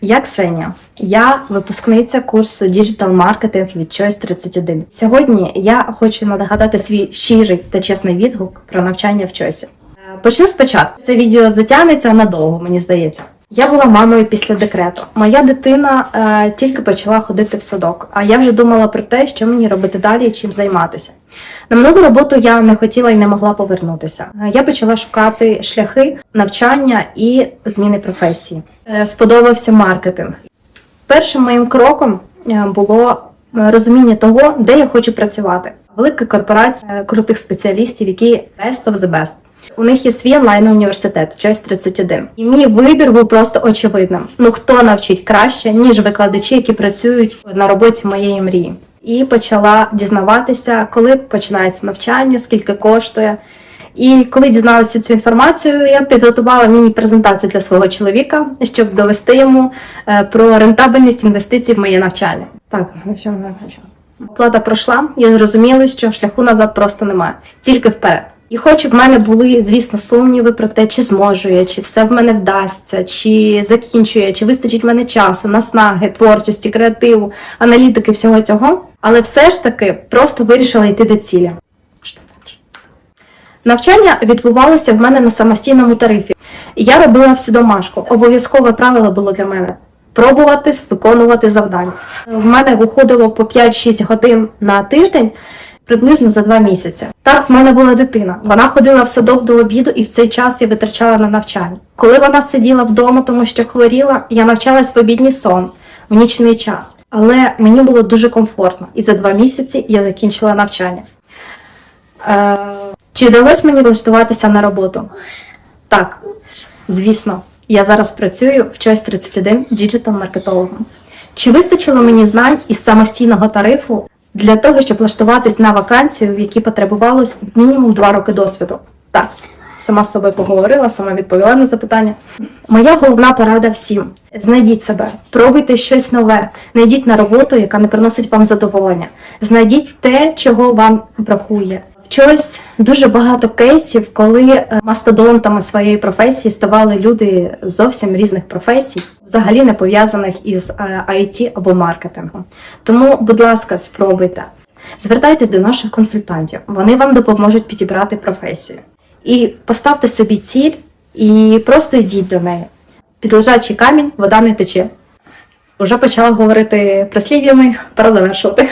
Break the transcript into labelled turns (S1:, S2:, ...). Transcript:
S1: Я Ксенія. Я випускниця курсу Digital Marketing від Choice 31. Сьогодні я хочу нагадати свій щирий та чесний відгук про навчання в Choice. Е, Почну спочатку. Це відео затягнеться надовго, мені здається. Я була мамою після декрету. Моя дитина е, тільки почала ходити в садок, а я вже думала про те, що мені робити далі і чим займатися. На минулу роботу я не хотіла і не могла повернутися. Е, Я почала шукати шляхи навчання і зміни професії. Е, Сподобався маркетинг. Першим моїм кроком е, було е, розуміння того, де я хочу працювати. Велика корпорація крутих спеціалістів, які best of the best. У них є свій онлайн університет Choice 31. І мій вибір був просто очевидним. Ну хто навчить краще, ніж викладачі, які працюють на роботі моєї мрії. І почала дізнаватися, коли починається навчання, скільки коштує. І коли дізналася цю інформацію, я підготувала міні-презентацію для свого чоловіка, щоб довести йому е, про рентабельність інвестицій в моє навчання. Так, ну що не хочу. Оплата пройшла, я зрозуміла, що шляху назад просто немає, тільки вперед. І хоч в мене були, звісно, сумніви про те, чи зможу я, чи все в мене вдасться, чи закінчу я, чи вистачить в мене часу, наснаги, творчості, креативу, аналітики, всього цього. Але все ж таки просто вирішила йти до цілі. Навчання відбувалося в мене на самостійному тарифі. Я робила всю домашку. Обов'язкове правило було для мене пробувати виконувати завдання. В мене виходило по 5-6 годин на тиждень. Приблизно за два місяці. Так, в мене була дитина. Вона ходила в садок до обіду, і в цей час я витрачала на навчання. Коли вона сиділа вдома, тому що хворіла, я навчалась в обідній сон, в нічний час. Але мені було дуже комфортно, і за два місяці я закінчила навчання. Е, чи вдалося мені влаштуватися на роботу? Так, звісно, я зараз працюю в Choice 31 діджитал-маркетологом. Чи вистачило мені знань із самостійного тарифу для того, щоб влаштуватись на вакансію, в якій потребувалось мінімум 2 роки досвіду? Так, сама з собою поговорила, сама відповіла на запитання. Моя головна порада всім: знайдіть себе, пробуйте щось нове, знайдіть на роботу, яка не приносить вам задоволення. Знайдіть те, чого вам бракує. Чогось дуже багато кейсів, коли е, мастодонтами своєї професії ставали люди зовсім різних професій, взагалі не пов'язаних із е, IT або маркетингом. Тому, будь ласка, спробуйте. Звертайтесь до наших консультантів, вони вам допоможуть підібрати професію. І поставте собі ціль і просто йдіть до неї. Під лежачий камінь вода не тече. Уже почала говорити прислів'ями, пора завершувати.